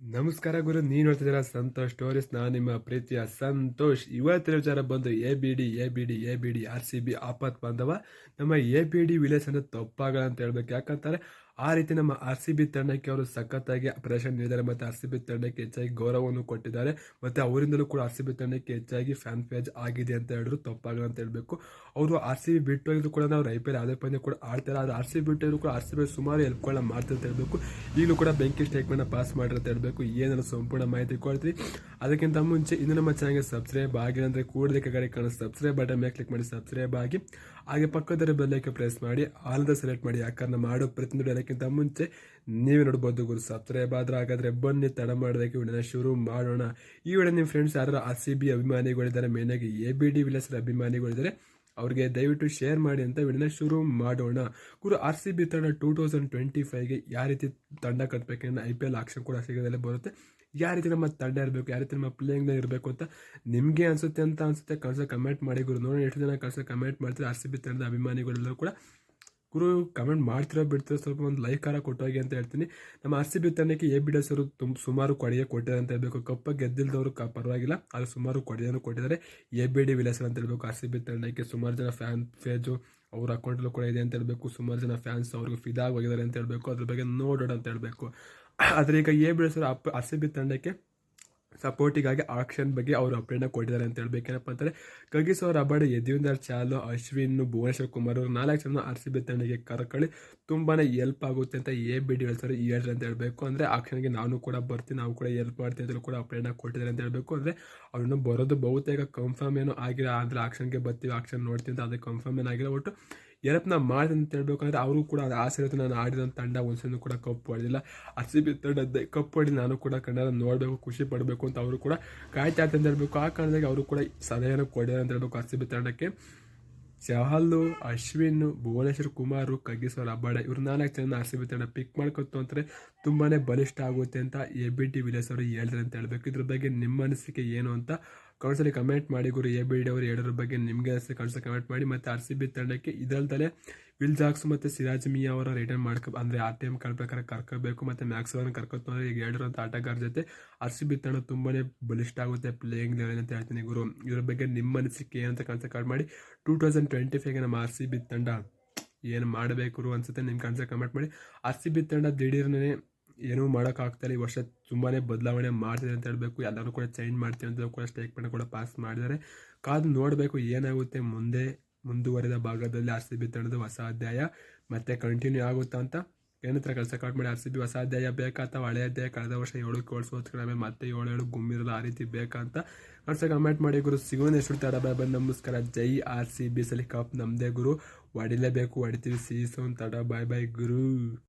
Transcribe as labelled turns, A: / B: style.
A: ನಮಸ್ಕಾರ ಗುರು, ನೀನು ಹೇಳ್ತಿದ್ದೀರಾ? ಸಂತೋಷ್ ಸ್ಟೋರೀಸ್ ನಾನು ನಿಮ್ಮ ಪ್ರೀತಿಯ ಸಂತೋಷ್. ಇವತ್ತಿನ ವಿಚಾರ ಬಂದು A B D A B D A B D R C B ಆಪತ್ ಬಾಂಧವ. ನಮ್ಮ ಎ ಬಿ ಡಿ ವಿಲೇಸ್ ಅನ್ನು ತಪ್ಪಾಗಲ್ಲ ಅಂತ ಹೇಳ್ಬೇಕು. ಯಾಕಂತಾರೆ ಆ ರೀತಿ ನಮ್ಮ ಆರ್ ಸಿ ಬಿ ತಂಡಕ್ಕೆ ಅವರು ಸಖತ್ತಾಗಿ ಪ್ರದರ್ಶನ ನೀಡಿದ್ದಾರೆ ಮತ್ತು ಆರ್ ಸಿ ಬಿ ತಂಡಕ್ಕೆ ಹೆಚ್ಚಾಗಿ ಗೌರವವನ್ನು ಕೊಟ್ಟಿದ್ದಾರೆ ಮತ್ತು ಅವರಿಂದಲೂ ಕೂಡ ಆರ್ ಸಿ ಬಿ ತಂಡಕ್ಕೆ ಹೆಚ್ಚಾಗಿ ಫ್ಯಾನ್ ಪೇಜ್ ಆಗಿದೆ ಅಂತ ಹೇಳಿದ್ರು. ತಪ್ಪಾಗಲ್ಲ ಅಂತ ಹೇಳಬೇಕು. ಅವರು ಆರ್ ಸಿ ಬಿ ಬಿಟ್ಟು ಹೋಗಿದ್ರು ಕೂಡ ನಾವು ಎಲ್ ಯಾವುದೇ ಪಂದ್ಯ ಕೂಡ ಆಡ್ತಾರೆ. ಆದರೆ ಆರ್ ಸಿ ಬಿ ಬಿಟ್ಟು ಕೂಡ ಆರ್ ಸಿ ಬಿ ಸುಮಾರು ಹೆಲ್ಪ್ಗಳನ್ನ ಮಾಡ್ತಾರೆ ಅಂತ ಹೇಳಬೇಕು. ಈಗಲೂ ಕೂಡ ಬೆಂಕಿ ಸ್ಟೇಟ್ಮೆಂಟ್ನ ಪಾಸ್ ಮಾಡಿರೋ ಅಂತ ಹೇಳಬೇಕು. ಏನಾದ್ರು ಸಂಪೂರ್ಣ ಮಾಹಿತಿ ಕೊಡ್ತೀವಿ ಅದಕ್ಕಿಂತ ಮುಂಚೆ ಇನ್ನು ನಮ್ಮ ಚಾನಲ್ಗೆ ಸಬ್ಸ್ಕ್ರೈಬ್ ಆಗಿಲ್ಲ ಅಂದರೆ ಕೂಡಲೇ ಕಡೆ ಕಾಣೋ ಸಬ್ಸ್ಕ್ರೈಬ್ ಬಟನ್ ಮೇಲೆ ಕ್ಲಿಕ್ ಮಾಡಿ ಸಬ್ಸ್ಕ್ರೈಬ್ ಆಗಿ. ಹಾಗೆ ಪಕ್ಕದ ಬೆಲ್ಲೈಕೆ ಪ್ರೆಸ್ ಮಾಡಿ. ಆಲ್ದ ಸೆಲೆಕ್ಟ್ ಮಾಡಿ. ಯಾಕಂದ್ರೆ ಮಾಡೋ ಪ್ರತಿಯೊಂದು ಅದಕ್ಕಿಂತ ಮುಂಚೆ ನೀವೇ ನೋಡ್ಬೋದು ಗುರು ಸಬ್ಸ್ಕ್ರೈಬ್ ಬಾದ್ರೆ ಹಾಗಾದ್ರೆ ಬನ್ನಿ ತಡ ಮಾಡೋದಕ್ಕೆ ವಿಡಿಯೋನ ಶುರು ಮಾಡೋಣ. ಈ ವೇಳೆ ನಿಮ್ಮ ಫ್ರೆಂಡ್ಸ್ ಯಾರು ಆರ್ ಸಿ ಬಿ ಅಭಿಮಾನಿಗಳಿದ್ದಾರೆ ಮೇನಾಗಿ ಎ ಬಿ ಡಿ ವಿಲಸರ ಅಭಿಮಾನಿಗಳಿದ್ದಾರೆ, ಅವ್ರಿಗೆ ದಯವಿಟ್ಟು ಶೇರ್ ಮಾಡಿ ಅಂತ ವಿಡಿಯೋನ ಶುರು ಮಾಡೋಣ. ಗುರು, ಆರ್ ಸಿ ಬಿ ತಂಡ ಟೂ ತೌಸಂಡ್ ಟ್ವೆಂಟಿ ಫೈವ್ಗೆ ಯಾವ ರೀತಿ ತಂಡ ಕಟ್ಟಬೇಕನ್ನ ಐ ಪಿ ಎಲ್ ಆಕ್ಷನ್ ಕೂಡ ಸಿಗೋದಲ್ಲೇ ಬರುತ್ತೆ. ಯಾವ ರೀತಿ ನಮ್ಮ ತಂಡ ಇರಬೇಕು, ಯಾವ ರೀತಿ ನಮ್ಮ ಪ್ಲೇಯಿಂಗ್ ಇರಬೇಕು ಅಂತ ನಿಮಗೆ ಅನಿಸುತ್ತೆ ಅಂತ ಅನಿಸುತ್ತೆ, ಕಳ್ಸೋ ಕಮೆಂಟ್ ಮಾಡಿ ಗುರು. ನೋಡಿ ಎಷ್ಟು ಜನ ಕಳ್ಸೋ ಕಮೆಂಟ್ ಮಾಡ್ತಾರೆ ಆರ್ ಸಿ ಬಿ ತಂಡದ ಅಭಿಮಾನಿಗಳೆಲ್ಲರೂ ಕೂಡ. ಗುರು ಕಮೆಂಟ್ ಮಾಡ್ತಿರೋ ಬಿಡ್ತಿರೋ ಸ್ವಲ್ಪ ಒಂದು ಲೈಕ್ ಕಾರ ಕೊಟ್ಟೋಗಿ ಅಂತ ಹೇಳ್ತೀನಿ. ನಮ್ಮ ಆರ್ ಸಿ ಬಿ ತಂಡಕ್ಕೆ ಎ ಬಿ ಅವರು ತುಂಬ ಸುಮಾರು ಕೊಡುಗೆ ಕೊಟ್ಟಿದ್ದಾರೆ ಅಂತ ಹೇಳ್ಬೇಕು. ಕಪ್ಪ ಗೆದ್ದಿಲ್ದವರು ಪರವಾಗಿಲ್ಲ, ಆದರೆ ಸುಮಾರು ಕೊಡುಗೆಯನ್ನು ಕೊಟ್ಟಿದ್ದಾರೆ. ಎ ಬಿ ಡಿ ವಿಲೇಸರ್ ಅಂತ ಹೇಳ್ಬೇಕು. ಆರ್ ಸಿ ಬಿ ತಂಡಕ್ಕೆ ಸುಮಾರು ಜನ ಫ್ಯಾನ್ ಫೇಜು ಅವ್ರ ಅಕೌಂಟಲ್ಲೂ ಕೂಡ ಇದೆ ಅಂತ ಹೇಳ್ಬೇಕು. ಸುಮಾರು ಜನ ಫ್ಯಾನ್ಸ್ ಅವ್ರಿಗೆ ಫಿದಾಗಿ ಹೋಗಿದ್ದಾರೆ ಅಂತ ಹೇಳ್ಬೇಕು. ಅದ್ರ ಬಗ್ಗೆ ನೋಡೋಣ ಅಂತ ಹೇಳ್ಬೇಕು. ಆದರೆ ಈಗ A B sir up R C B ತಂಡಕ್ಕೆ ಸಪೋರ್ಟಿಗಾಗಿ ಆಕ್ಷನ್ ಬಗ್ಗೆ ಅವರು ಅಪ್ಡೇಟ್ನ ಕೊಟ್ಟಿದ್ದಾರೆ ಅಂತ ಹೇಳ್ಬೇಕೇನಪ್ಪ ಅಂತಾರೆ ಕಗಿಸ್ ಅಬಡ ಯದುವಿಂದರ್, ಚಾಲು ಅಶ್ವಿನ್ ಭುವನೇಶ್ವರ್ ಕುಮಾರ್ ಅವರು ನಾಲ್ಕು ಜನ ಆರ್ ಸಿ ಬಿ ತಂಡಕ್ಕೆ ಕರ್ಕೊಳ್ಳಿ. ತುಂಬಾ ಹೆಲ್ಪ್ ಆಗುತ್ತೆ ಅಂತ ಎ ಬಿ ಡಿ ಹೇಳ್ತಾರೆ ಹೇಳ್ರಿ ಅಂತ ಹೇಳಬೇಕು. ಅಂದರೆ, ಆಕ್ಷನ್ಗೆ ನಾನು ಕೂಡ ಬರ್ತೀನಿ, ನಾವು ಕೂಡ ಹೆಲ್ಪ್ ಮಾಡ್ತೀವಿ ಅಂತ ಕೂಡ ಅಪ್ಡೇಟ್ನ ಕೊಟ್ಟಿದ್ದಾರೆ ಅಂತ ಹೇಳಬೇಕು. ಅಂದರೆ, ಅವ್ರನ್ನ ಬರೋದು ಬಹುತೇಕ ಕನ್ಫರ್ಮ್ ಏನೋ ಆಗಿಲ್ಲ ಅಂದರೆ ಆಕ್ಷನ್ಗೆ ಬರ್ತೀವಿ, ಆಕ್ಷನ್ ನೋಡ್ತೀವಿ ಅಂತ ಅದಕ್ಕೆ ಕನ್ಫರ್ಮ್ ಏನಾಗಿಲ್ಲ ಒಟ್ಟು ನಾವು ಮಾಡಿದೆ ಅಂತ ಹೇಳ್ಬೇಕಂದ್ರೆ ಅವರು ಕೂಡ ಅದು ಆಸೆ ಇರುತ್ತೆ. ನಾನು ಆಡಿದ ತಂಡ ಒಂದ್ಸಲೂ ಕೂಡ ಕಪ್ಪು ಹೊಡೆದಿಲ್ಲ ಆರ್ ಸಿ ಬಿ ತಂಡ ಕಪ್ಪು ಆಡಿ ನಾನು ಕೂಡ ಕನ್ನಡ ನೋಡಬೇಕು, ಖುಷಿ ಪಡಬೇಕು ಅಂತ ಅವರು ಕೂಡ ಕಾಯ್ತಾ ಅಂತ ಹೇಳಬೇಕು. ಆ ಕಾರಣದಾಗ ಅವರು ಕೂಡ ಸಲಹೆಯನ್ನು ಕೊಡ್ಯಾರ ಅಂತ ಹೇಳ್ಬೇಕು ಆರ್ ಸಿ ಬಿ ತಂಡಕ್ಕೆ. ಚಹಲ್ಲು ಅಶ್ವಿನ್, ಭುವನೇಶ್ವರ್ ಕುಮಾರು ಕಗ್ಗಿಸೋರ್ ಅಬ್ಬಾಡ ಇವ್ರು ನಾಲ್ಕು ಜನ ಆರ್ ಸಿ ಬಿ ತಂಡ ಪಿಕ್ ಮಾಡ್ಕೊತು ಅಂದರೆ ತುಂಬಾ ಬಲಿಷ್ಠ ಆಗುತ್ತೆ ಅಂತ ಎ ಬಿ ಟಿ ವಿಲೇಸ್ ಅವರು ಹೇಳಿದ್ರೆ ಅಂತ ಹೇಳಬೇಕು. ಇದ್ರ ಬಗ್ಗೆ ನಿಮ್ಮ ಅನಿಸಿಕೆ ಏನು ಅಂತ ಕೌನ್ಸಲಿ ಕಮೆಂಟ್ ಮಾಡಿ ಗುರು, ಎ ಬಿ ಡಿ ಅವರು ಎರಡರ ಬಗ್ಗೆ ನಿಮಗೆ ಅನಿಸಿಕೆ ಕೌನ್ಸಲಿ ಕಮೆಂಟ್ ಮಾಡಿ ಮತ್ತು ಆರ್ ಸಿ ಬಿ ತಂಡಕ್ಕೆ. ವಿಲ್ ಜಾಕ್ಸ್ ಮತ್ತು ಸಿರಾಜ್ ಮಿಯಾ ಅವರ ರಿಟರ್ನ್ ಮಾಡ್ಕೊ ಅಂದರೆ ಆರ್ ಟಿ ಎಂ ಕಳ್ಬೇಕಾದ್ರೆ ಕರ್ಕೋಬೇಕು ಮತ್ತು ಮ್ಯಾಕ್ಸ್ ಅವರನ್ನು ಕರ್ಕೋತಾರೆ ಈಗ ಹೇಳಿರೋಂಥ ಆಟಗಾರ ಜೊತೆ ಆರ್ ಸಿ ಬಿ ತಂಡ ತುಂಬಾ ಬಲಿಷ್ಠ ಆಗುತ್ತೆ ಪ್ಲೇಯಿಂಗ್ ಲೆವೆಲ್ ಅಂತ ಹೇಳ್ತೀನಿ ಗುರು. ಇವ್ರ ಬಗ್ಗೆ ನಿಮ್ಮ ಅನಿಸಿಕೆ ಏನಂತ ಕನ್ಸ ಕಾರ್ಡ್ ಮಾಡಿ. ಟೂ ತೌಸಂಡ್ ಟ್ವೆಂಟಿ ಫೈವ್ಗೆ ನಮ್ಮ ಆರ್ ಸಿ ಬಿ ತಂಡ ಏನು ಮಾಡಬೇಕು ಅನ್ಸುತ್ತೆ ನಿಮ್ಮ ಕನ್ಸ ಕಮೆಂಟ್ ಮಾಡಿ. ಆರ್ ಸಿ ಬಿ ತಂಡ ದಿಢೀರ್ನೇ ಏನೂ ಮಾಡೋಕ್ಕಾಗ್ತಾಯಿಲ್ಲ ಈ ವರ್ಷ ತುಂಬಾ ಬದಲಾವಣೆ ಮಾಡ್ತಿದೆ ಅಂತ ಹೇಳಬೇಕು. ಎಲ್ಲರೂ ಕೂಡ ಚೇಂಜ್ ಮಾಡ್ತೀವಿ ಅಂತ ಕೂಡ ಸ್ಟೇಟ್ಮೆಂಟ್ ಕೂಡ ಪಾಸ್ ಮಾಡಿದ್ದಾರೆ. ಕಾದು ನೋಡಬೇಕು ಏನಾಗುತ್ತೆ ಮುಂದೆ, ಮುಂದುವರೆದ ಭಾಗದಲ್ಲಿ ಆರ್ ಸಿ ಬಿ ತಂಡದ ಹೊಸ ಅಧ್ಯಾಯ. ಮತ್ತೆ ಕಂಟಿನ್ಯೂ ಆಗುತ್ತಾ ಅಂತ ಏನತ್ರ ಕೆಲಸ ಕಟ್ ಮಾಡಿ ಆರ್ ಸಿ ಬಿ ಹೊಸ ಅಧ್ಯಾಯ ಬೇಕಾ ಅಥವಾ ಹಳೆ ಅಧ್ಯಾಯ? ಕಳೆದ ವರ್ಷ ಏಳು ಕೋಳ್ಸೋದು ಆಮೇಲೆ ಮತ್ತೆ ಏಳು ಏಳು ಗುಮ್ಮಿರಲ್ಲ ಆ ರೀತಿ ಬೇಕಾ ಅಂತ ಕಳ್ಸ ಕಮೆಂಟ್ ಮಾಡಿ ಗುರು. ಸಿಗೋಣ ಎಷ್ಟು ತಡ ಬಾಯ್ ಬಂದು ನಮಸ್ಕಾರ. ಜೈ ಆರ್ ಸಿ ಬಿ ಸಲಿ ಕಪ್ ನಮ್ಮದೇ ಗುರು. ಹೊಡಿಲೇಬೇಕು. ಹೊಡಿತೀವಿ. ಸೀಸೋನ್ ತಡ. ಬಾಯ್ ಬಾಯ್ ಗುರು.